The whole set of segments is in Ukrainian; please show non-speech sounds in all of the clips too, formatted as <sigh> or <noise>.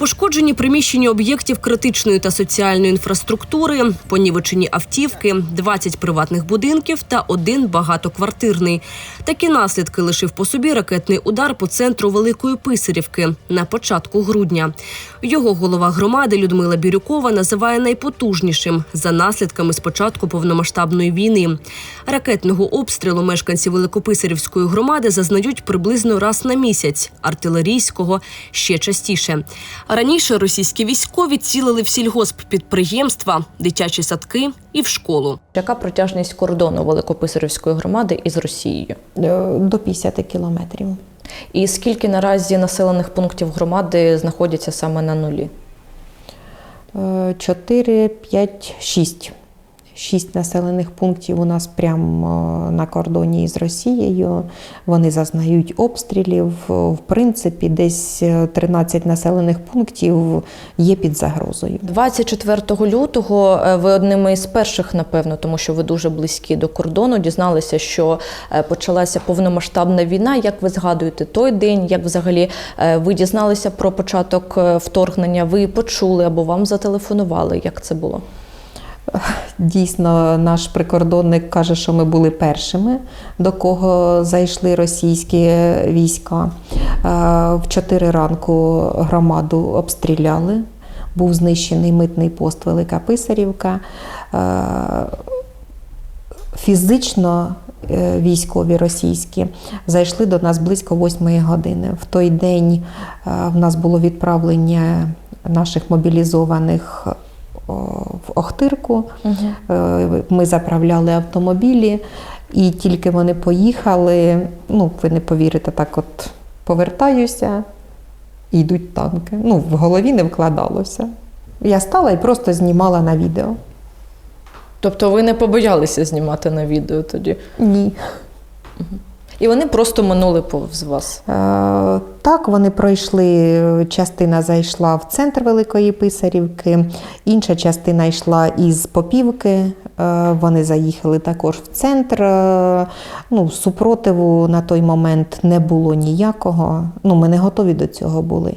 Пошкоджені приміщення об'єктів критичної та соціальної інфраструктури, понівечені автівки, 20 приватних будинків та один багатоквартирний. Такі наслідки лишив по собі ракетний удар по центру Великої Писарівки на початку грудня. Його голова громади Людмила Бірюкова називає найпотужнішим за наслідками спочатку повномасштабної війни. Ракетного обстрілу мешканці Великописарівської громади зазнають приблизно раз на місяць, артилерійського ще частіше. Раніше російські військові цілили в сільгосппідприємства, дитячі садки і в школу. Яка протяжність кордону Великописарівської громади із Росією? Е, До 50 кілометрів. І скільки наразі населених пунктів громади знаходяться саме на нулі? 4, 5, 6. Шість населених пунктів у нас прямо на кордоні з Росією. Вони зазнають обстрілів. В принципі, десь 13 населених пунктів є під загрозою. 24 лютого е, ви одними із перших, напевно, тому що ви дуже близькі до кордону, дізналися, що е, почалася повномасштабна війна. Як ви згадуєте той день? Як взагалі е, ви дізналися про початок е, вторгнення? Ви почули або вам зателефонували? Як це було? <laughs> Дійсно, наш прикордонник каже, що ми були першими, до кого зайшли російські війська. Е, В 4 ранку громаду обстріляли. Був знищений митний пост Велика Писарівка. Е, Фізично е, військові російські зайшли до нас близько 8 години. В той день в нас було відправлення наших мобілізованих в Охтирку. Е, Ми заправляли автомобілі, і тільки вони поїхали. Ну, ви не повірите, так от повертаюся, і йдуть танки. Ну, в голові не вкладалося. Я стала і просто знімала на відео. Тобто ви не побоялися знімати на відео тоді? Ні. І вони просто минули повз вас. Е, Так, вони пройшли. Частина зайшла в центр Великої Писарівки, інша частина йшла із Попівки. Е, Вони заїхали також в центр. Е, Ну, супротиву на той момент не було ніякого. Ну, ми не готові до цього були.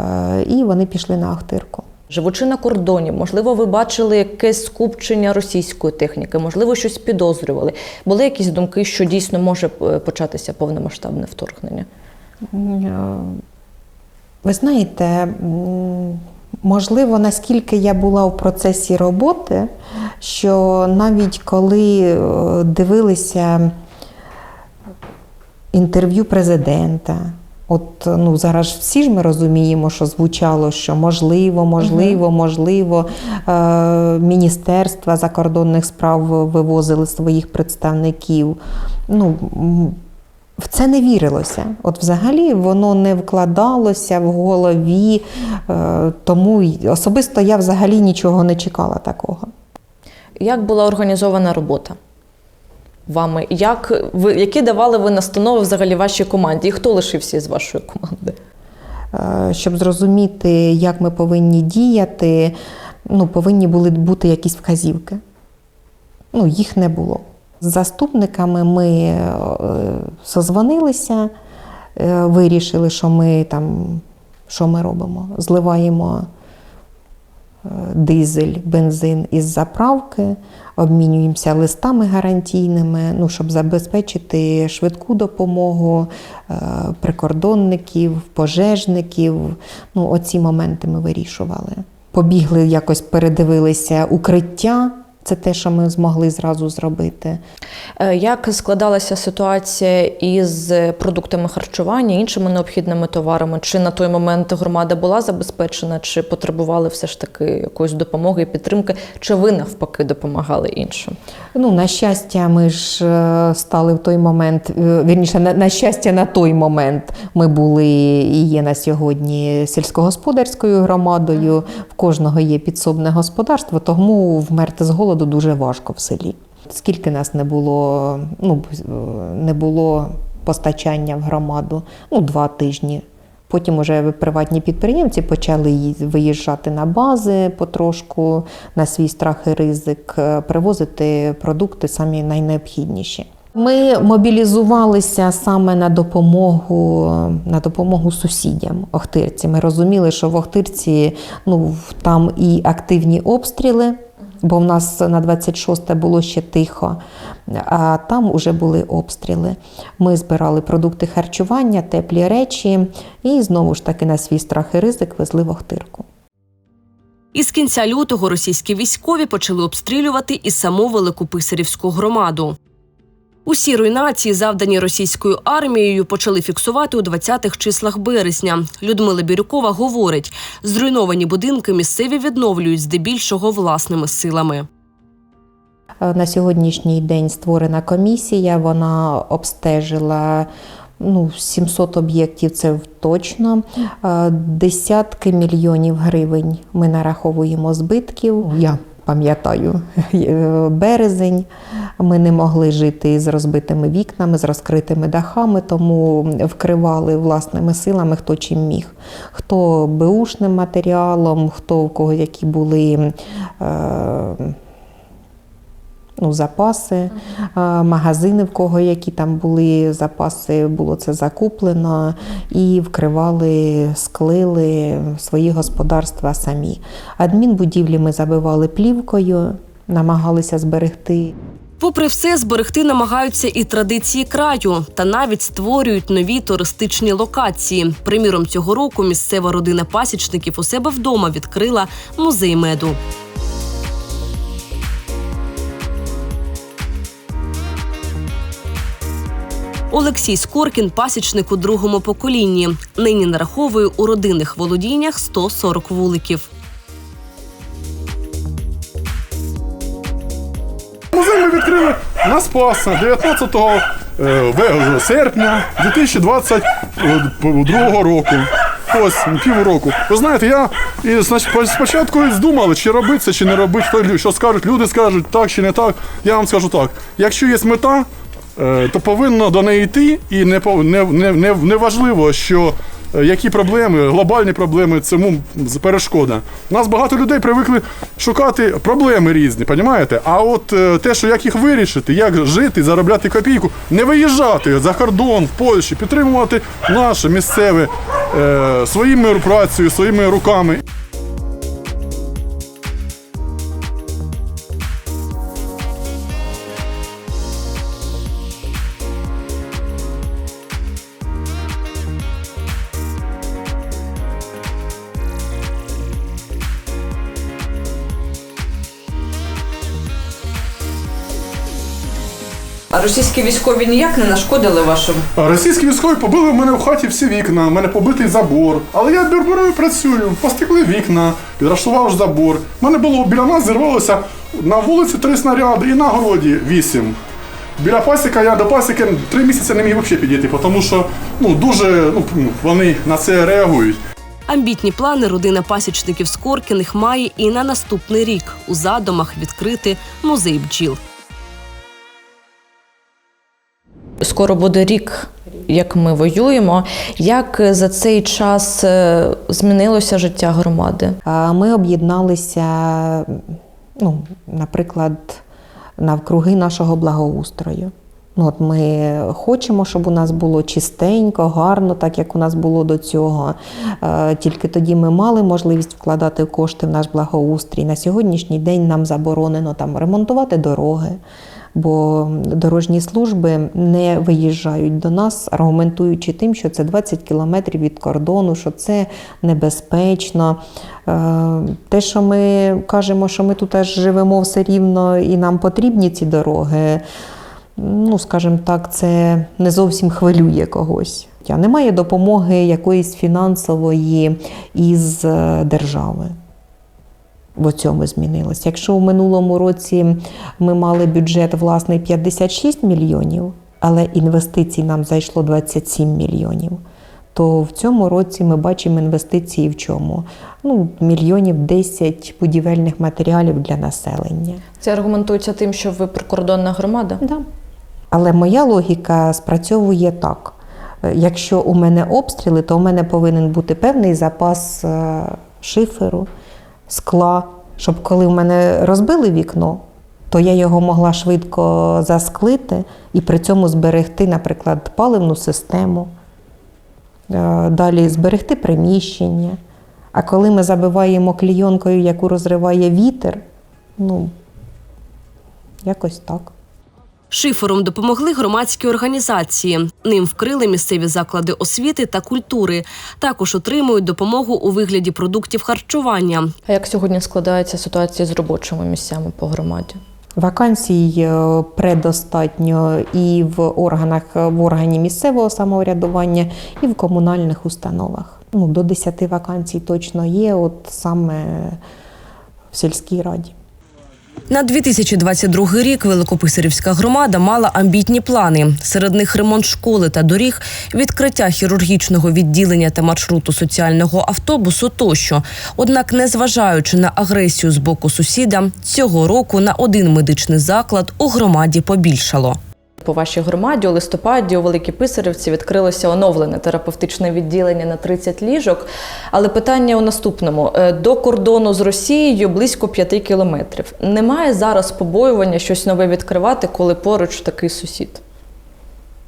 Е, І вони пішли на Ахтирку. Живучи на кордоні, можливо, ви бачили якесь скупчення російської техніки, можливо, щось підозрювали. Були якісь думки, що дійсно може початися повномасштабне вторгнення? Е, Ви знаєте, можливо, наскільки я була в процесі роботи, що навіть коли е, дивилися інтерв'ю президента, от ну зараз всі ж ми розуміємо, що звучало, що можливо, можливо, можливо, е, міністерства закордонних справ вивозили своїх представників. Ну, в це не вірилося. От взагалі воно не вкладалося в голові, е, тому особисто я взагалі нічого не чекала такого. Як була організована робота вами? Як ви, які давали ви настанови взагалі вашій команді? І хто лишився з вашої команди? Е, Щоб зрозуміти, як ми повинні діяти, ну, повинні були бути якісь вказівки. Ну, їх не було. З заступниками ми е, созвонилися, е, вирішили, що ми там, що ми робимо. Зливаємо е, дизель, бензин із заправки, обмінюємося листами гарантійними, ну, щоб забезпечити швидку допомогу прикордонників, пожежників. Ну, оці моменти ми вирішували. Побігли якось передивилися укриття. Це те, що ми змогли зразу зробити. Е, Як складалася ситуація із продуктами харчування, іншими необхідними товарами? Чи на той момент громада була забезпечена, чи потребували все ж таки якоїсь допомоги і підтримки, чи ви навпаки допомагали іншим? Ну, на щастя, ми ж е, стали в той момент, е, вірніше, на, на щастя, на той момент ми були і є на сьогодні сільськогосподарською громадою. В кожного є підсобне господарство, тому вмерти з голоду дуже важко в селі. Скільки нас не було, ну, е, не було постачання в громаду, ну, два тижні. Потім уже приватні підприємці почали виїжджати на бази потрошку, на свій страх і ризик, е, привозити продукти самі найнеобхідніші. Ми мобілізувалися саме на допомогу, на допомогу сусідям Охтирці. Ми розуміли, що в Охтирці ну, там і активні обстріли, бо в нас на 26 було ще тихо, а там вже були обстріли. Ми збирали продукти харчування, теплі речі і знову ж таки на свій страх і ризик везли в. Із кінця лютого російські військові почали обстрілювати і саму Великописарівську громаду. Усі руйнації, завдані російською армією, почали фіксувати у 20-х числах березня. Людмила Бірюкова говорить, зруйновані будинки місцеві відновлюють здебільшого власними силами. Е, На сьогоднішній день створена комісія, вона обстежила ну, 700 об'єктів, це точно. Е, Десятки мільйонів гривень ми нараховуємо збитків. Я пам'ятаю <laughs> березень. Ми не могли жити з розбитими вікнами, з розкритими дахами, тому вкривали власними силами хто чим міг. Хто беушним матеріалом, хто у кого які були. Е- ну, запаси, магазини, в кого які там були запаси, було це закуплено, і вкривали, склили свої господарства самі. Адмінбудівлі ми забивали плівкою, намагалися зберегти. Попри все, зберегти намагаються і традиції краю, та навіть створюють нові туристичні локації. Приміром, цього року місцева родина пасічників у себе вдома відкрила музей меду. Олексій Скоркін пасічник у другому поколінні. Нині нараховує у родинних володіннях 140 вуликів. Музей ми відкрили на Спаса 19 е, серпня 2022 року. Ось півроку. Ви знаєте, я і спочатку здумали, чи робити це, чи не робити. Що скажуть, люди скажуть так чи не так. Я вам скажу так: якщо є мета, е, то повинно до неї йти, і не, не, не, не, важливо, що е, які проблеми, глобальні проблеми цьому перешкода. У нас багато людей привикли шукати проблеми різні, розумієте? А от е, те, що як їх вирішити, як жити, заробляти копійку, не виїжджати за кордон в Польщі, підтримувати наше місцеве е, своїми працею, своїми руками. А російські військові ніяк не нашкодили вашим? А Російські військові побили в мене в хаті всі вікна, в мене побитий забор. Але я берберою працюю, постекли вікна, підрашував забор. У мене було біля нас зірвалося на вулиці три снаряди і на городі вісім. Біля пасіка я до пасіки три місяці не міг взагалі підійти, тому що ну, дуже ну, вони на це реагують. Амбітні плани родина пасічників Скоркіних має і на наступний рік у задумах відкрити музей бджіл. Скоро буде рік, як ми воюємо. Як за цей час е, змінилося життя громади? Ми об'єдналися, ну, наприклад, навкруги нашого благоустрою. Ну, от ми хочемо, щоб у нас було чистенько, гарно, так як у нас було до цього. Е, Тільки тоді ми мали можливість вкладати кошти в наш благоустрій. На сьогоднішній день нам заборонено там ремонтувати дороги. Бо дорожні служби не виїжджають до нас, аргументуючи тим, що це 20 кілометрів від кордону, що це небезпечно. Е, Те, що ми кажемо, що ми тут аж живемо все рівно і нам потрібні ці дороги, ну, скажімо так, це не зовсім хвилює когось. А Немає допомоги якоїсь фінансової із е, держави. В цьому змінилось. Якщо в минулому році ми мали бюджет власний 56 мільйонів, але інвестицій нам зайшло 27 мільйонів, то в цьому році ми бачимо інвестиції в чому? Ну, мільйонів 10 будівельних матеріалів для населення. Це аргументується тим, що ви прикордонна громада. Да. Але моя логіка спрацьовує так. Якщо у мене обстріли, то у мене повинен бути певний запас е, шиферу, скла, щоб коли в мене розбили вікно, то я його могла швидко засклити і при цьому зберегти, наприклад, паливну систему, е, далі зберегти приміщення. А коли ми забиваємо клійонкою, яку розриває вітер, ну, якось так. Шифером допомогли громадські організації. Ним вкрили місцеві заклади освіти та культури. Також отримують допомогу у вигляді продуктів харчування. А як сьогодні складається ситуація з робочими місцями по громаді? Вакансій е, предостатньо і в органах в органі місцевого самоврядування, і в комунальних установах. Ну, до 10 вакансій точно є, от саме в сільській раді. На 2022 рік Великописарівська громада мала амбітні плани. Серед них ремонт школи та доріг, відкриття хірургічного відділення та маршруту соціального автобусу тощо. Однак, незважаючи на агресію з боку сусіда, цього року на один медичний заклад у громаді побільшало. По вашій громаді у листопаді у Великій Писарівці відкрилося оновлене терапевтичне відділення на 30 ліжок. Але питання у наступному: Е, до кордону з Росією близько 5 кілометрів. Немає зараз побоювання щось нове відкривати, коли поруч такий сусід.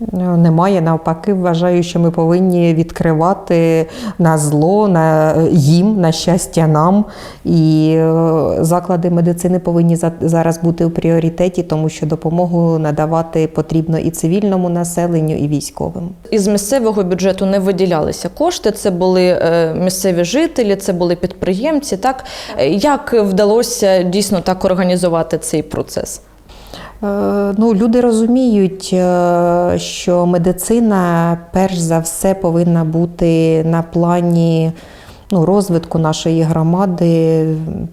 Е, Немає навпаки, вважаю, що ми повинні відкривати на зло, на їм, на щастя нам. І е, заклади медицини повинні за- зараз бути у пріоритеті, тому що допомогу надавати потрібно і цивільному населенню, і військовим. Із місцевого бюджету не виділялися кошти. Це були е, місцеві жителі, це були підприємці. Так Е, як вдалося дійсно так організувати цей процес? Е, Ну, люди розуміють, е, що медицина перш за все повинна бути на плані ну, розвитку нашої громади,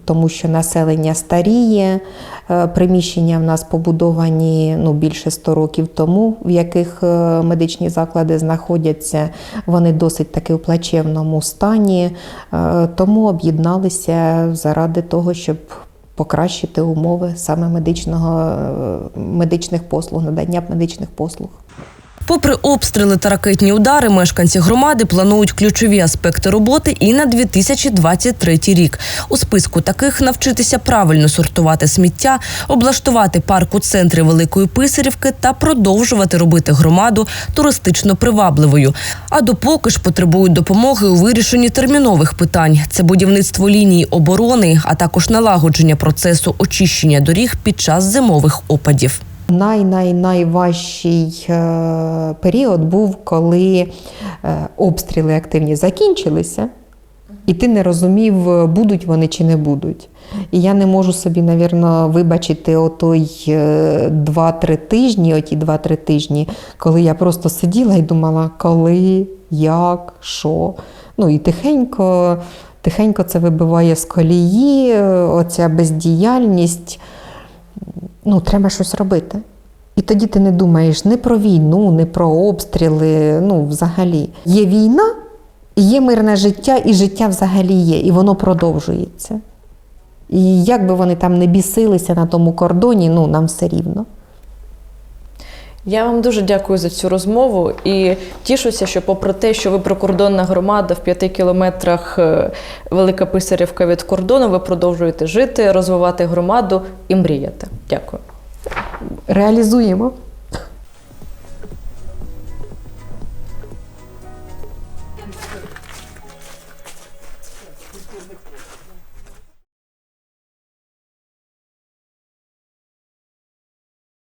тому що населення старіє, е, приміщення в нас побудовані ну, більше 100 років тому, в яких медичні заклади знаходяться. Вони досить таки в плачевному стані, тому об'єдналися заради того, щоб покращити умови саме медичного, е, медичних послуг, надання медичних послуг. Попри обстріли та ракетні удари, мешканці громади планують ключові аспекти роботи і на 2023 рік. У списку таких навчитися правильно сортувати сміття, облаштувати парк у центрі Великої Писарівки та продовжувати робити громаду туристично привабливою. А допоки ж потребують допомоги у вирішенні термінових питань: це будівництво лінії оборони, а також налагодження процесу очищення доріг під час зимових опадів. Най-най-найважчий е, період був, коли е, обстріли активні закінчилися, і ти не розумів, е, будуть вони чи не будуть. І я не можу собі, навірно, вибачити отой е, 2-3 тижні, оті 2-3 тижні, коли я просто сиділа і думала, коли, як, що. Ну і тихенько, тихенько це вибиває з колії, оця бездіяльність ну, треба щось робити. І тоді ти не думаєш не про війну, не про обстріли. Ну, взагалі. Є війна, є мирне життя, і життя взагалі є, і воно продовжується. І як би вони там не бісилися на тому кордоні, ну нам все рівно. Я вам дуже дякую за цю розмову і тішуся, що, попри те, що ви прикордонна громада в п'яти кілометрах е, Велика Писарівка від кордону, ви продовжуєте жити, розвивати громаду і мріяти. Дякую. Реалізуємо.